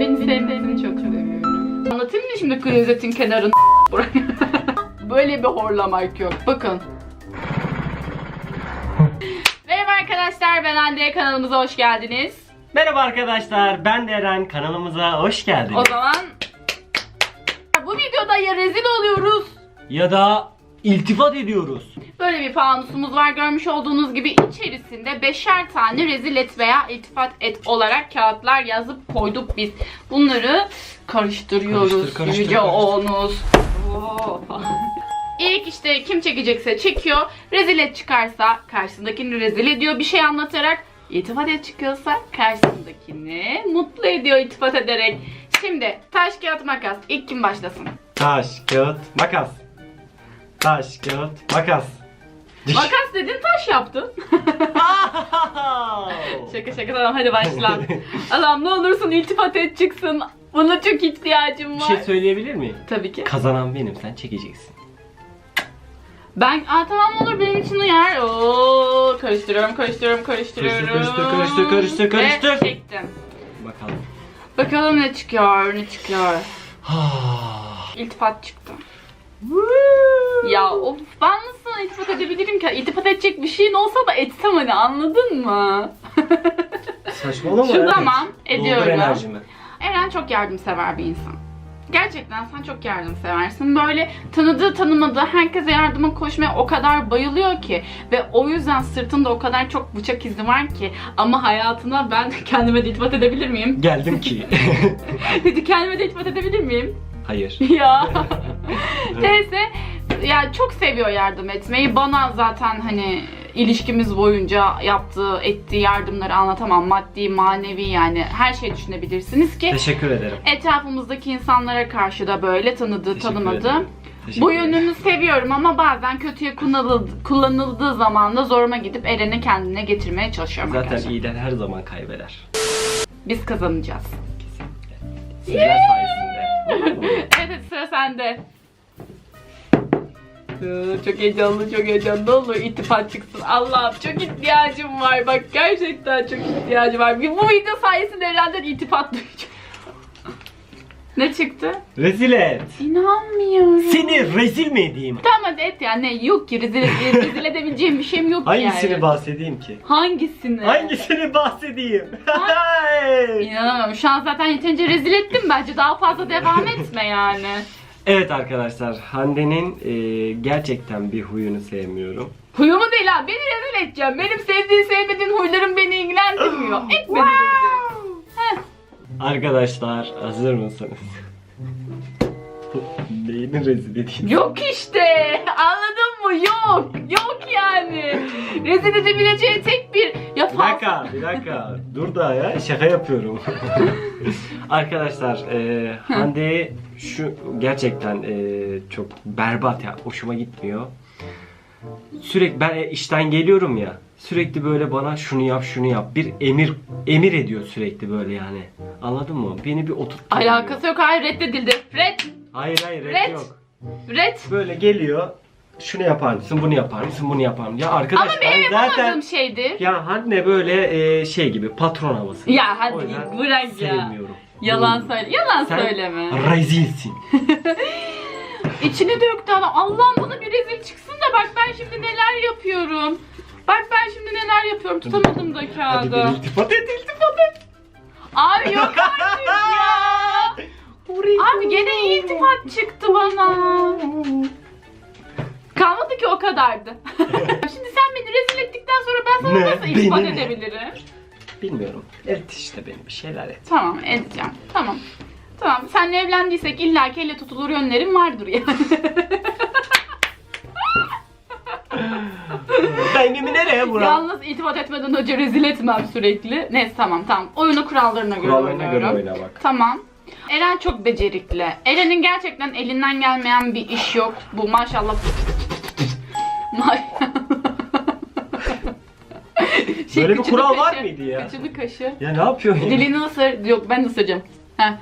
Beni sevmesini çok seviyorum. Anlatayım mı şimdi klozetin kenarını buraya? Böyle bir horlamak yok. Bakın. Merhaba arkadaşlar ben Hande kanalımıza hoş geldiniz. Merhaba arkadaşlar, ben Eren. Kanalımıza hoş geldiniz. O zaman bu videoda ya rezil oluyoruz. Ya da iltifat ediyoruz. Böyle bir fanusumuz var görmüş olduğunuz gibi içerisinde beşer tane rezil et veya iltifat et olarak kağıtlar yazıp koyduk biz. Bunları karıştırıyoruz. Karıştır, karıştır, Yüce. Oo. İlk işte kim çekecekse çekiyor. Rezil et çıkarsa karşısındakini rezil ediyor bir şey anlatarak. İltifat et çıkıyorsa karşısındakini mutlu ediyor iltifat ederek. Şimdi taş kağıt makas. İlk kim başlasın? Taş, kağıt, makas. Taş, kağıt, makas. Makas dedin taş yaptın. Şaka şaka tamam hadi başla. Allah'ım ne olursun iltifat et çıksın. Buna çok ihtiyacım Bir var. şey söyleyebilir miyim? Tabii ki. Kazanan benim, sen çekeceksin. Ben aa tamam olur benim için uyar. Oo karıştırıyorum karıştırıyorum karıştırıyorum. Karıştır, karıştır, karıştır, karıştır. Ve çektim. Bakalım. Bakalım ne çıkıyor ne çıkıyor. İltifat çıktı. Ya of ben iltifat edebilirim ki? İltifat edecek bir şeyin olsa da etsem hani anladın mı? Saçmalama Şu ya. zaman ediyorum. Doldur enerjimi. Eren çok yardımsever bir insan. Gerçekten sen çok yardımseversin. Böyle tanıdığı tanımadığı herkese yardıma koşmaya o kadar bayılıyor ki. Ve o yüzden sırtında o kadar çok bıçak izi var ki. Ama hayatına ben kendime de iltifat edebilir miyim? Geldim ki. Dedi kendime de iltifat edebilir miyim? Hayır. ya. Neyse. Ya çok seviyor yardım etmeyi. Bana zaten hani ilişkimiz boyunca yaptığı, ettiği yardımları anlatamam. Maddi, manevi yani her şey düşünebilirsiniz ki. Teşekkür ederim. Etrafımızdaki insanlara karşı da böyle tanıdığı, Teşekkür tanımadığı. ederim. Teşekkür Bu ederim. yönünü seviyorum ama bazen kötüye kullanıldı, kullanıldığı zaman da zoruma gidip Eren'i kendine getirmeye çalışıyorum Zaten arkadaşlar. iyiden her zaman kaybeder. Biz kazanacağız. Sizler sayesinde. evet evet, sıra sende. Çok heyecanlı, çok heyecanlı olur. İttifak çıksın. Allah'ım çok ihtiyacım var. Bak gerçekten çok ihtiyacım var. Bu video sayesinde Eren'den iltifat duyacağım. ne çıktı? Rezil et. İnanmıyorum. Seni rezil mi edeyim? Tamam hadi et ya ne yok ki rezil, rezil edebileceğim bir şeyim yok Hangisini yani. bahsedeyim ki? Hangisini? Hangisini bahsedeyim? İnanamıyorum. Şu an zaten yeterince rezil ettim bence. Daha fazla devam etme yani. Evet arkadaşlar Hande'nin e, gerçekten bir huyunu sevmiyorum. Huyumu değil ha. Beni rezil edeceğim. Benim sevdiğin sevmediğin huylarım beni ilgilendirmiyor. Et beni rezil. Heh. Arkadaşlar hazır mısınız? Neyini rezil edeyim? Yok işte. Anladın mı? Yok. Yok yani. Rezil edebileceği tek bir... Ya Bir dakika, bir dakika. Dur da ya, şaka yapıyorum. Arkadaşlar, e, Hande şu gerçekten e, çok berbat ya, hoşuma gitmiyor. Sürekli ben işten geliyorum ya, sürekli böyle bana şunu yap, şunu yap. Bir emir emir ediyor sürekli böyle yani. Anladın mı? Beni bir oturtturuyor. Alakası yok. Hayır reddedildi. Red. Hayır hayır, red Red. yok. Red. Böyle geliyor. Şunu yapar mısın, bunu yapar mısın, bunu yapar mısın? Ya arkadaş Ama benim ben zaten şeydi. ya Hande böyle e, şey gibi patron havası. Ya hadi O yüzden bırak ya. Sevmiyorum. Yalan Bunu- söyle. Yalan Sen söyleme. rezilsin. İçini döktü adam. Allah'ım bana bir rezil çıksın da bak ben şimdi neler yapıyorum. Bak ben şimdi neler yapıyorum. Tutamadım da Hadi bir kağıdı. iltifat et, iltifat et. Abi yok artık ya. Abi gene iltifat çıktı bana. Kalmadı ki o kadardı. şimdi sen beni rezil ettikten sonra ben sana Ne? nasıl iltifat Beni mi? edebilirim? Bilmiyorum. Et işte benim bir şeyler et. Tamam edeceğim. Tamam. Tamam. Senle evlendiysek illa ki elle tutulur yönlerim vardır yani. Kendimi nereye bırak? Yalnız iltifat etmeden önce rezil etmem sürekli. Neyse tamam tamam. Oyunu kurallarına göre Kurallarına göre oynuyorum. oyna bak. Tamam. Eren çok becerikli. Eren'in gerçekten elinden gelmeyen bir iş yok. Bu maşallah. Şey, Böyle bir kıçını kural var kaşı- mıydı ya? Kıçını kaşı. Ya ne yapıyorsun? Dilini ısır. Yok ben ısıracağım. Heh.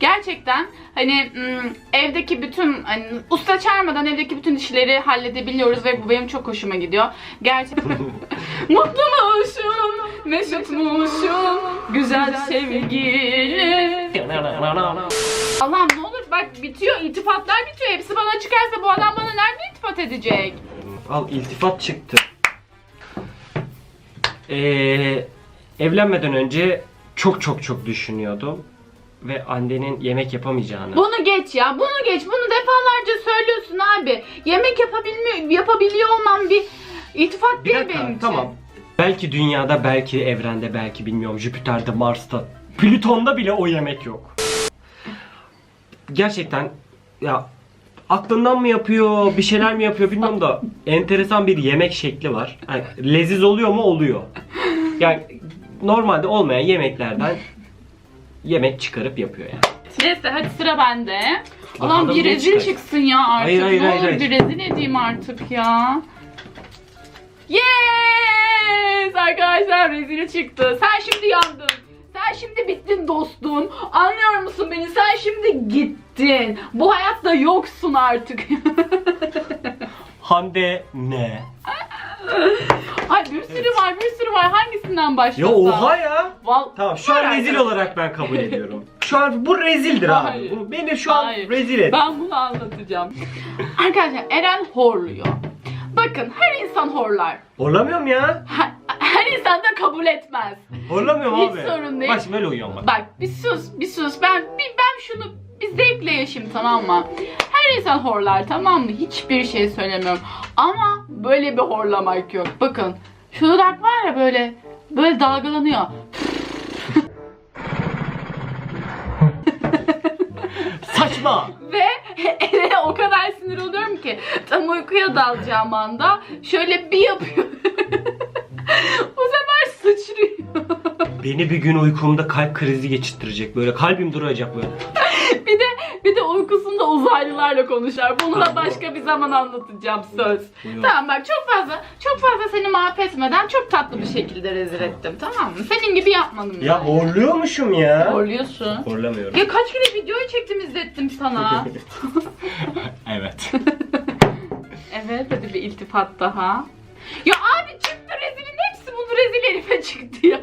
Gerçekten hani evdeki bütün hani usta çağırmadan evdeki bütün işleri halledebiliyoruz ve bu benim çok hoşuma gidiyor. Gerçekten mutlumuşum, mesutmuşum, güzel sevgilim. Allah'ım ne olur bak bitiyor iltifatlar bitiyor. Hepsi bana çıkarsa bu adam bana nerede iltifat edecek? Al iltifat çıktı. Ee, evlenmeden önce çok çok çok düşünüyordum. Ve annenin yemek yapamayacağını. Bunu geç ya bunu geç bunu defalarca söylüyorsun abi. Yemek yapabilmiyor, yapabiliyor olmam bir iltifat değil benim için. tamam. Belki dünyada, belki evrende, belki bilmiyorum Jüpiter'de, Mars'ta, Plüton'da bile o yemek yok. Gerçekten ya aklından mı yapıyor, bir şeyler mi yapıyor bilmiyorum da enteresan bir yemek şekli var. Yani, leziz oluyor mu? Oluyor. Yani normalde olmayan yemeklerden yemek çıkarıp yapıyor yani. Neyse hadi sıra bende. Bakalım Allah'ım bir ne rezil çıkar? çıksın ya artık. Hayır, hayır, ne hayır, olur hayır. bir rezil edeyim artık ya. Yes! Arkadaşlar rezil çıktı. Sen şimdi yandın. Sen şimdi bittin dostum. Anlıyor musun beni? Sen şimdi gittin. Bu hayatta yoksun artık. Hande ne? Ay bir sürü var bir sürü var. Hangisinden Ya başlasam? oha ya. Val Tamam şu an rezil olarak ben kabul ediyorum. Şu an bu rezildir abi. Hayır. Bu beni şu an Hayır. rezil et. Ben bunu anlatacağım. Arkadaşlar Eren horluyor. Bakın her insan horlar. Horlamıyorum ya. Her, her insan da kabul etmez. Horlamıyorum Hiç abi. sorun değil. Bak şimdi böyle uyuyorum bak. Bak bir sus bir sus. Ben bir, ben şunu bir zevkle yaşayayım tamam mı? Her insan horlar tamam mı? Hiçbir şey söylemiyorum. Ama böyle bir horlamak yok. Bakın şu dudak var ya böyle böyle dalgalanıyor. Saçma. Ve Eren'e o kadar sinir oluyorum ki tam uykuya dalacağım anda şöyle bir yapıyor. Sıçrıyor. Beni bir gün uykumda kalp krizi geçirttirecek. Böyle kalbim duracak böyle. bir de bir de uykusunda uzaylılarla konuşar. Bunu da başka bir zaman anlatacağım söz. Buyur. Tamam bak çok fazla çok fazla seni mahvetmeden çok tatlı bir şekilde rezil ettim tamam mı? Senin gibi yapmadım. Ya horluyormuşum ya. Horluyorsun. Horlamıyorum. Ya kaç kere videoyu çektim izlettim sana. evet. evet hadi bir iltifat daha. Ya abi bunu rezil herife çıktı ya.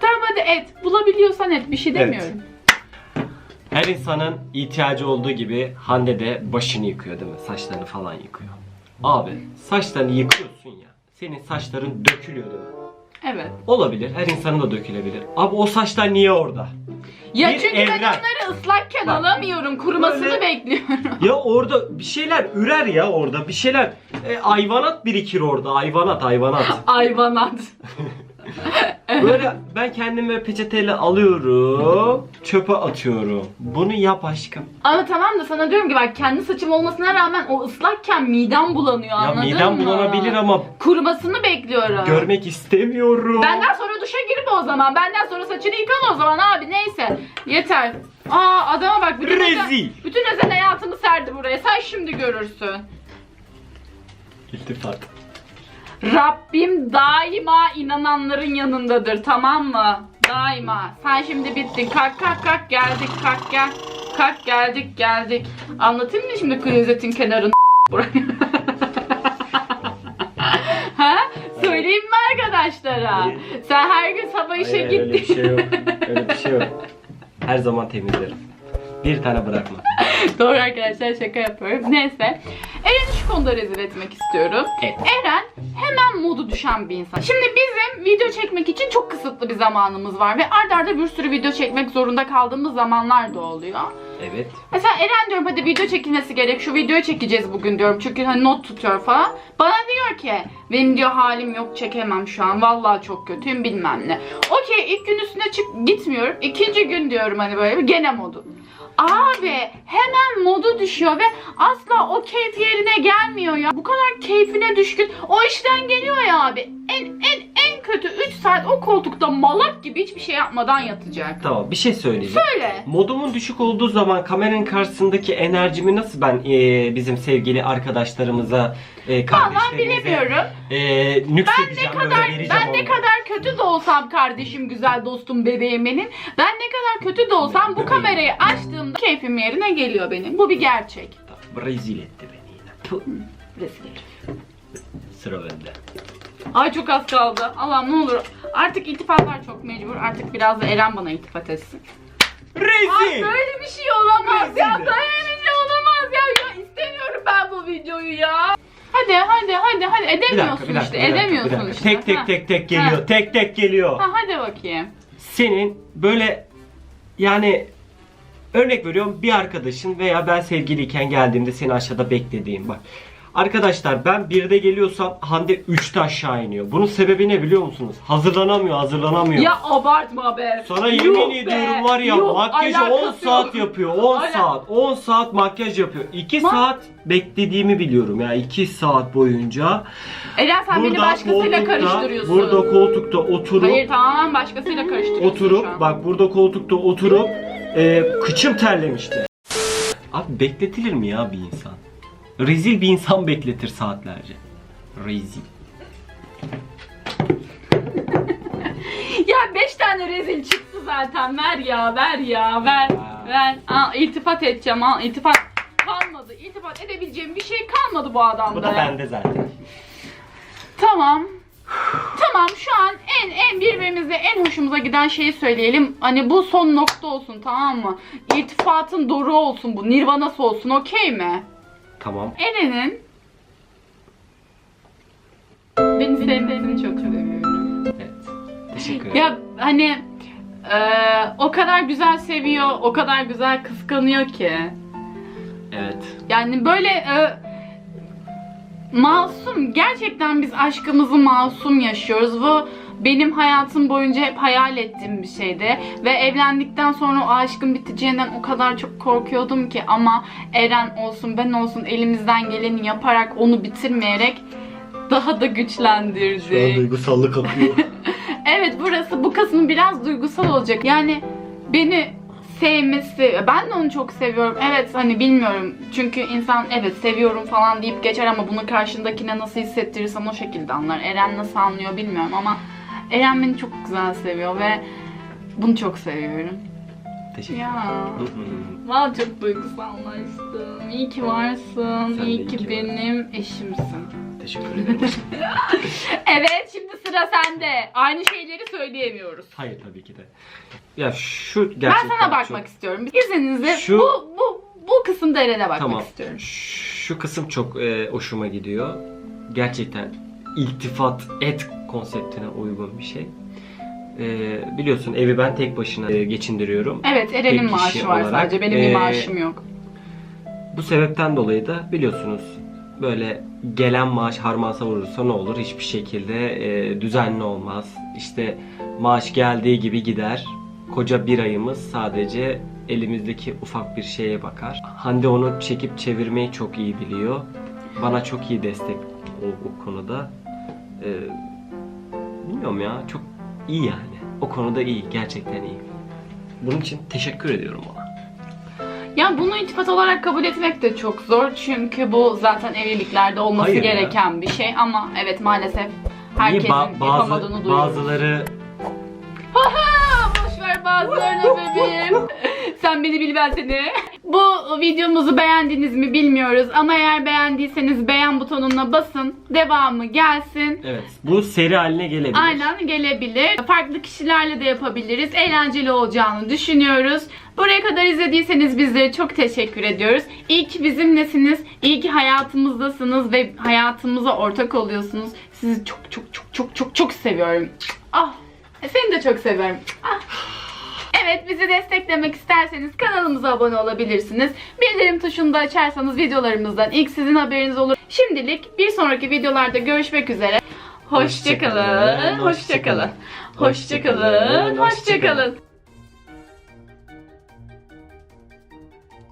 tamam hadi et. Bulabiliyorsan et bir şey Evet. demiyorum. Her insanın ihtiyacı olduğu gibi Hande de başını yıkıyor değil mi? Saçlarını falan yıkıyor. Abi saçlarını yıkıyorsun ya. Senin saçların dökülüyor değil mi? Evet. Olabilir. Her insanın da dökülebilir. Abi o saçlar niye orada? Ya Bir çünkü ben evren. ıslakken Bak, alamıyorum. Kurumasını böyle- bekliyorum. Ya orada bir şeyler ürer ya orada. Bir şeyler e, ayvanat birikir orada. Ayvanat ayvanat. Ayvanat. Böyle ben kendimi peçeteyle alıyorum. Çöpe atıyorum. Bunu yap aşkım. Ama tamam da sana diyorum ki bak kendi saçım olmasına rağmen o ıslakken midem bulanıyor Ya anladın midem mı? bulanabilir ama Kurumasını bekliyorum. görmek istemiyorum. Benden sonra duşa girme o zaman. Benden sonra saçını yıkama o zaman abi neyse. Yeter. Aa adama bak bütün özel, Rezil. bütün özel hayatımı serdi buraya. Sen şimdi görürsün. İltifat. Rabbim daima inananların yanındadır tamam mı? Daima. Sen şimdi bittin. Kalk kalk kalk geldik kalk gel. Kalk geldik geldik. Anlatayım mı şimdi klozetin kenarını buraya? ha? Söyleyeyim mi arkadaşlara? Hayır. Sen her gün sabah işe Hayır, öyle bir gittin. şey yok. Öyle bir şey yok. Her zaman temizlerim. Bir tane bırakma. Doğru arkadaşlar şaka yapıyorum. Neyse. Eren'i şu konuda rezil etmek istiyorum. Evet. Eren hemen modu düşen bir insan. Şimdi bizim video çekmek için çok kısıtlı bir zamanımız var ve arda arda bir sürü video çekmek zorunda kaldığımız zamanlar da oluyor. Evet. Mesela Eren diyorum hadi video çekilmesi gerek şu videoyu çekeceğiz bugün diyorum çünkü hani not tutuyor falan. Bana diyor ki benim diyor halim yok çekemem şu an vallahi çok kötüyüm bilmem ne. Okey ilk gün üstüne çık gitmiyorum. İkinci gün diyorum hani böyle gene modu. Abi hemen modu düşüyor ve asla o keyfi yerine gelmiyor ya. Bu kadar keyfine düşkün. O işten geliyor ya abi. En en kötü 3 saat o koltukta malak gibi hiçbir şey yapmadan yatacak. Tamam bir şey söyleyeceğim. Böyle. Modumun düşük olduğu zaman kameranın karşısındaki enerjimi nasıl ben e, bizim sevgili arkadaşlarımıza, e, Vallahi kardeşlerimize bilemiyorum. e, Ben nüksedeceğim, ne böyle kadar vereceğim ben ne kadar kötü de olsam kardeşim, güzel dostum, bebeğim benim. Ben ne kadar kötü de olsam bu Bebeğim. kamerayı açtığımda keyfim yerine geliyor benim. Bu bir gerçek. Rezil etti beni yine. Puh, Rezil herif. Sıra bende. Ay çok az kaldı. Allah'ım ne olur. Artık iltifatlar çok mecbur. Artık biraz da Eren bana iltifat etsin. Ay Rezil. böyle bir şey olamaz ya. Rezil. Böyle bir şey olamaz ya. ya. istemiyorum ben bu videoyu ya. Hadi hadi hadi hadi Bir edemiyorsun dakika, bir dakika, işte bir dakika, edemiyorsun bir dakika. işte. Tek tek tek tek geliyor. Ha. Tek tek geliyor. Ha hadi bakayım. Senin böyle yani örnek veriyorum bir arkadaşın veya ben sevgiliyken geldiğimde seni aşağıda beklediğim bak. Arkadaşlar ben birde geliyorsam Hande 3'te aşağı iniyor. Bunun sebebi ne biliyor musunuz? Hazırlanamıyor, hazırlanamıyor. Ya abartma be. Sana Yuh yemin be. ediyorum var ya Yuh, makyajı 10 alakası saat yok. yapıyor. 10 Ala- saat. 10 saat makyaj yapıyor. 2 Ma- saat beklediğimi biliyorum ya. 2 saat boyunca. Eren sen beni başkasıyla karıştırıyorsun. burada koltukta oturup Hayır tamamen başkasıyla karıştırıyorsun şu oturup an. bak burada koltukta oturup e, kıçım terlemişti. Abi bekletilir mi ya bir insan? Rezil bir insan bekletir saatlerce. Rezil. Ya 5 tane rezil çıktı zaten. Ver ya, ver ya, ver. Ver. Aa, iltifat edeceğim. Aa, iltifat kalmadı. İltifat edebileceğim bir şey kalmadı bu adamda. Bu da bende zaten. Tamam. Tamam şu an en en birbirimize en hoşumuza giden şeyi söyleyelim. Hani bu son nokta olsun tamam mı? İltifatın doğru olsun bu. Nirvanası olsun okey mi? Tamam. Eren'in beni sevmesini çok seviyorum. Evet. Teşekkür ederim. Ya hani eee, o kadar güzel seviyor, o kadar güzel kıskanıyor ki. Evet. Yani böyle e, masum, gerçekten biz aşkımızı masum yaşıyoruz. Bu benim hayatım boyunca hep hayal ettiğim bir şeydi. Ve evlendikten sonra o aşkın biteceğinden o kadar çok korkuyordum ki. Ama Eren olsun ben olsun elimizden geleni yaparak onu bitirmeyerek daha da güçlendirdik. duygusallık akıyor. Evet burası bu kısmı biraz duygusal olacak. Yani beni sevmesi, ben de onu çok seviyorum. Evet hani bilmiyorum. Çünkü insan evet seviyorum falan deyip geçer ama bunu karşındakine nasıl hissettirirsen o şekilde anlar. Eren nasıl anlıyor bilmiyorum ama Eren beni çok güzel seviyor ve bunu çok seviyorum. Teşekkür Ya. ederim. Valla çok duygusallaştım. İyi ki varsın. Sen de iyi iyi ki ki benim eşimsin. Teşekkür ederim. Evet şimdi sıra sende. Aynı şeyleri söyleyemiyoruz. Hayır tabii ki de. Ya şu gerçekten Ben sana bakmak çok- istiyorum. İzninizle Şu- bu, bu, bu kısımda Eren'e bakmak Tamam. istiyorum. Şu kısım çok e, hoşuma gidiyor. Gerçekten iltifat et konseptine uygun bir şey. E, biliyorsun evi ben tek başına e, geçindiriyorum. Evet Eren'in Tek kişi maaşı var olarak, sadece. Benim bir ee, maaşım yok. Bu sebepten dolayı da biliyorsunuz böyle gelen maaş harmansa vurursa ne olur? Hiçbir şekilde e, düzenli olmaz. İşte maaş geldiği gibi gider. Koca bir ayımız sadece elimizdeki ufak bir şeye bakar. Hande onu çekip çevirmeyi çok iyi biliyor. Bana çok iyi destek o, o konuda. E, bilmiyorum ya çok iyi yani. O konuda iyi. Gerçekten iyi. Bunun için teşekkür ediyorum ona. Ya bunu iltifat olarak kabul etmek de çok zor. Çünkü bu zaten evliliklerde olması Hayır ya. gereken bir şey. Ama evet maalesef herkesin yapamadığını duyuyoruz. bazıları bazılarını bebeğim. Sen beni bil ben seni. Bu videomuzu beğendiniz mi bilmiyoruz ama eğer beğendiyseniz beğen butonuna basın. Devamı gelsin. Evet. Bu seri haline gelebilir. Aynen gelebilir. Farklı kişilerle de yapabiliriz. Eğlenceli olacağını düşünüyoruz. Buraya kadar izlediyseniz bizlere çok teşekkür ediyoruz. İyi ki bizimlesiniz. İyi ki hayatımızdasınız ve hayatımıza ortak oluyorsunuz. Sizi çok çok çok çok çok çok seviyorum. Ah, seni de çok seviyorum. Ah. Evet bizi desteklemek isterseniz kanalımıza abone olabilirsiniz. Bildirim tuşunu da açarsanız videolarımızdan ilk sizin haberiniz olur. Şimdilik bir sonraki videolarda görüşmek üzere. Hoşçakalın. Hoşçakalın. Hoşçakalın. Hoşçakalın.